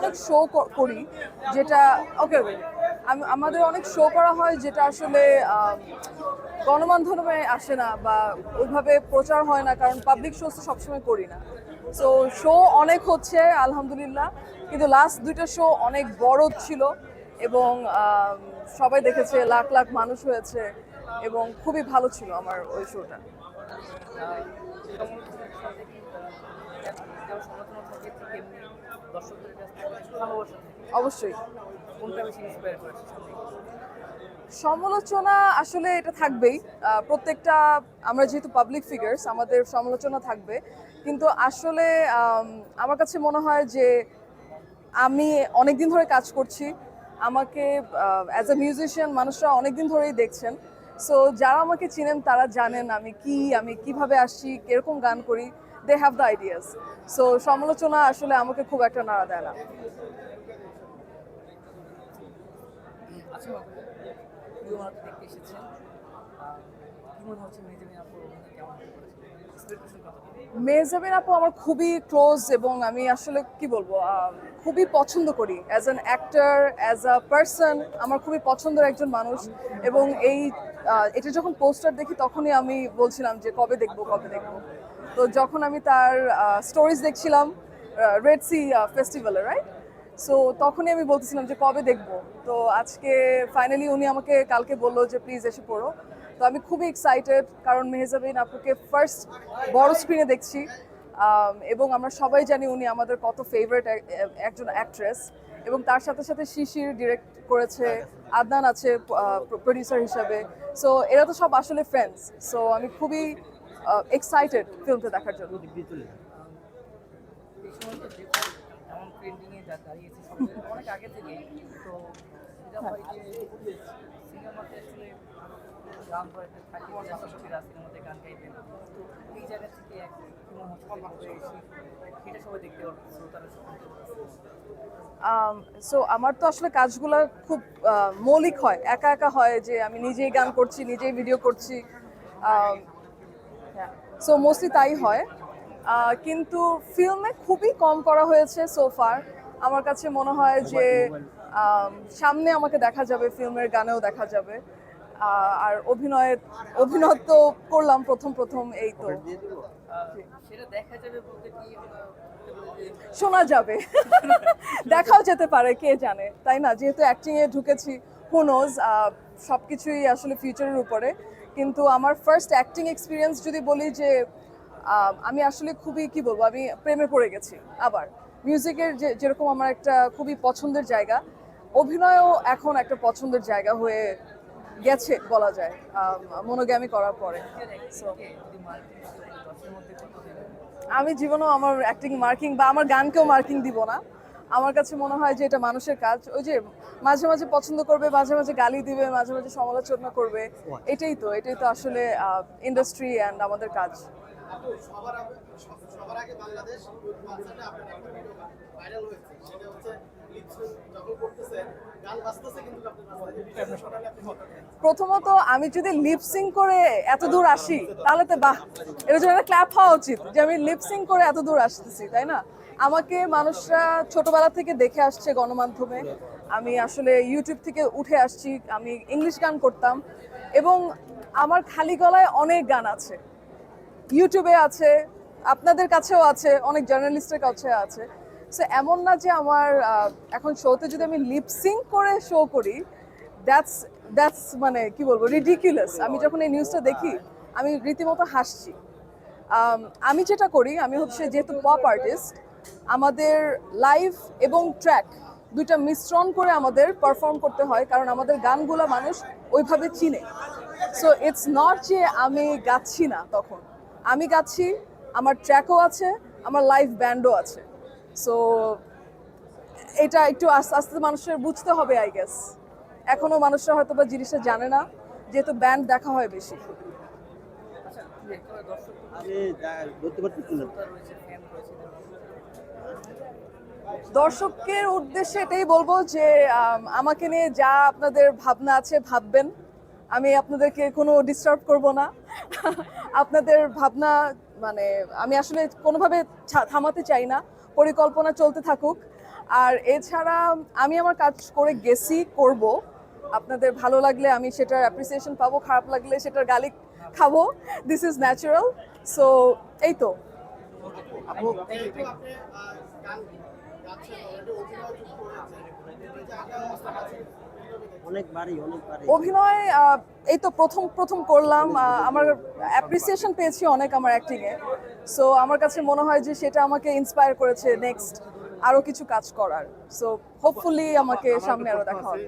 অনেক শো করি, যেটা ওকে আমাদের অনেক শো করা হয় যেটা আসলে গণমাধ্যমে আসে না বা ওইভাবে প্রচার হয় না, কারণ পাবলিক শো তো সবসময় করি না। সো শো অনেক হচ্ছে, আলহামদুলিল্লাহ। কিন্তু লাস্ট দুইটা শো অনেক বড় ছিল এবং সবাই দেখেছে, লাখ লাখ মানুষ হয়েছে এবং খুবই ভালো ছিল আমার ওই শোটা দর্শকদের কাছ থেকে ভালোবাসা অবশ্যই। কোনটা বেশি ইন্সপায়ার করেছে সমালোচনা আসলে এটা থাকবেই। প্রত্যেকটা আমরা যেহেতু পাবলিক ফিগার্স আমাদের সমালোচনা থাকবে। কিন্তু আসলে আমার কাছে মনে হয় যে আমি অনেক দিন ধরে কাজ করছি। আমাকে অ্যাজ এ মিউজিশিয়ান মানুষরা অনেক দিন ধরেই দেখছেন। সো যারা আমাকে চিনেন তারা জানেন আমি কি আমি কীভাবে আসছি কীরকম গান করি। They have the ideas so সমালোচনা আসলে আমাকে খুব একটা নাড়া দেয় না। আচ্ছা মেহজাবিন আপু আমার খুবই ক্লোজ এবং আমি আসলে কি বলব খুবই পছন্দ করি। As an actor as a person আমার খুবই পছন্দের একজন মানুষ এবং এই এটা যখন পোস্টার দেখি তখনই আমি বলছিলাম যে কবে দেখব কবে দেখব। তো যখন আমি তার স্টোরিজ দেখছিলাম রেড সি ফেস্টিভ্যালে রাইট সো তখনই আমি বলতেছিলাম যে কবে দেখব। তো আজকে ফাইনালি উনি আমাকে কালকে বলল যে প্লিজ এসে পড়ো। তো আমি খুবই এক্সাইটেড কারণ মেহেজাবিন আপুকে ফার্স্ট বড় স্ক্রিনে দেখছি এবং আমরা সবাই জানি উনি আমাদের কত ফেভারিট একজন অ্যাক্ট্রেস এবং তার সাথে সাথে শিশির ডিরেক্ট করেছে আদনান আছে প্রডিউসার হিসাবে। সো এরা তো সব আসলে ফ্রেন্ডস সো আমি খুবই এক্সাইটেড ফিল্মটা দেখার জন্য। অনেক আগে থেকে তো গান থাকে গান গাইতেন তো এই জায়গা থেকে এক সো আমার তো আসলে কাজগুলো খুব মৌলিক হয়। একা একা হয় যে আমি নিজেই গান করছি নিজেই ভিডিও করছি সো মোস্টলি তাই হয়। কিন্তু ফিল্মে খুবই কম করা হয়েছে সোফার আমার কাছে মনে হয় যে সামনে আমাকে দেখা যাবে ফিল্মের গানেও দেখা যাবে। আর অভিনয় অভিনয় তো করলাম প্রথম প্রথম এই তো। শোনা যাবে। দেখাও যেতে পারে কে জানে। তাই না? যেহেতু অ্যাক্টিং এ ঢুকেছি হুনোজ সব কিছুই আসলে ফিউচারের উপরে। কিন্তু আমার ফার্স্ট অ্যাক্টিং এক্সপিরিয়েন্স যদি বলি যে আমি আসলে খুবই কি বলব আমি প্রেমে পড়ে গেছি আবার। মিউজিকের যে যেরকম আমার একটা খুবই পছন্দের জায়গা অভিনয়ও এখন একটা পছন্দের জায়গা হয়ে গেছে বলা যায় মনোগ্যামি করার পরে। আমি জীবনেও আমার অ্যাক্টিং মার্কিং বা আমার গানকেও মার্কিং দিব না। আমার কাছে মনে হয় যে এটা মানুষের কাজ। ওই যে মাঝে মাঝে পছন্দ করবে, মাঝে মাঝে গালি দিবে, মাঝে মাঝে সমালোচনা করবে। এটাই তো এটাই তো আসলে ইন্ডাস্ট্রি অ্যান্ড আমাদের কাজ। সবার আগে বাংলাদেশ প্রথমত আমি যদি লিপসিং করে এত দূর আসি তাহলে তো বাহ এর জন্য একটা ক্ল্যাপ হওয়া উচিত যে আমি লিপসিং করে এত দূর আসতেছি তাই না? আমাকে মানুষরা ছোটবেলা থেকে দেখে আসছে গণমাধ্যমে। আমি আসলে ইউটিউব থেকে উঠে আসছি আমি ইংলিশ গান করতাম এবং আমার খালি গলায় অনেক গান আছে। ইউটিউবে আছে আপনাদের কাছেও আছে অনেক জার্নালিস্টের কাছে আছে। সো এমন না যে আমার এখন শোতে যদি আমি লিপসিং করে শো করি দ্যাটস দ্যাটস মানে কি বলব রিডিকুলাস আমি যখন এই নিউজটা দেখি, আমি রীতিমতো হাসছি। আমি যেটা করি, আমি হচ্ছে যেহেতু পপ আর্টিস্ট আমাদের লাইভ এবং ট্র্যাক দুইটা মিশ্রণ করে আমাদের পারফর্ম করতে হয়, কারণ আমাদের গানগুলো মানুষ ওইভাবে চিনে। সো ইটস নট যে আমি গাচ্ছি না তখন। আমি গাচ্ছি, আমার ট্র্যাকও আছে, আমার লাইভ ব্যান্ডও আছে। সো এটা একটু আস্তে আস্তে মানুষের বুঝতে হবে আই গেস এখনও মানুষরা হয়তো বা জিনিসটা জানে না যেহেতু ব্যান্ড দেখা হয় বেশি। দর্শকের উদ্দেশ্যে এটাই বলব যে আমাকে নিয়ে যা আপনাদের ভাবনা আছে ভাববেন। আমি আপনাদেরকে কোনো ডিস্টার্ব করব না। আপনাদের ভাবনা মানে আমি আসলে কোনোভাবে থামাতে চাই না। পরিকল্পনা চলতে থাকুক আর এছাড়া আমি আমার কাজ করে গেছি করব আপনাদের ভালো লাগলে আমি সেটার অ্যাপ্রিসিয়েশন পাবো খারাপ লাগলে সেটার গালি খাব দিস ইজ ন্যাচারাল সো এই তো অনেকবারই অনেকবারই। অভিনয় আহ, এই তো প্রথম প্রথম করলাম। আমার অ্যাপ্রিসিয়েশন পেয়েছি অনেক আমার অ্যাক্টিংয়ে সো আমার কাছে মনে হয় যে সেটা আমাকে ইন্সপায়ার করেছে নেক্সট আরও কিছু কাজ করার। সো হোপফুলি আমাকে সামনে আরও দেখা হবে।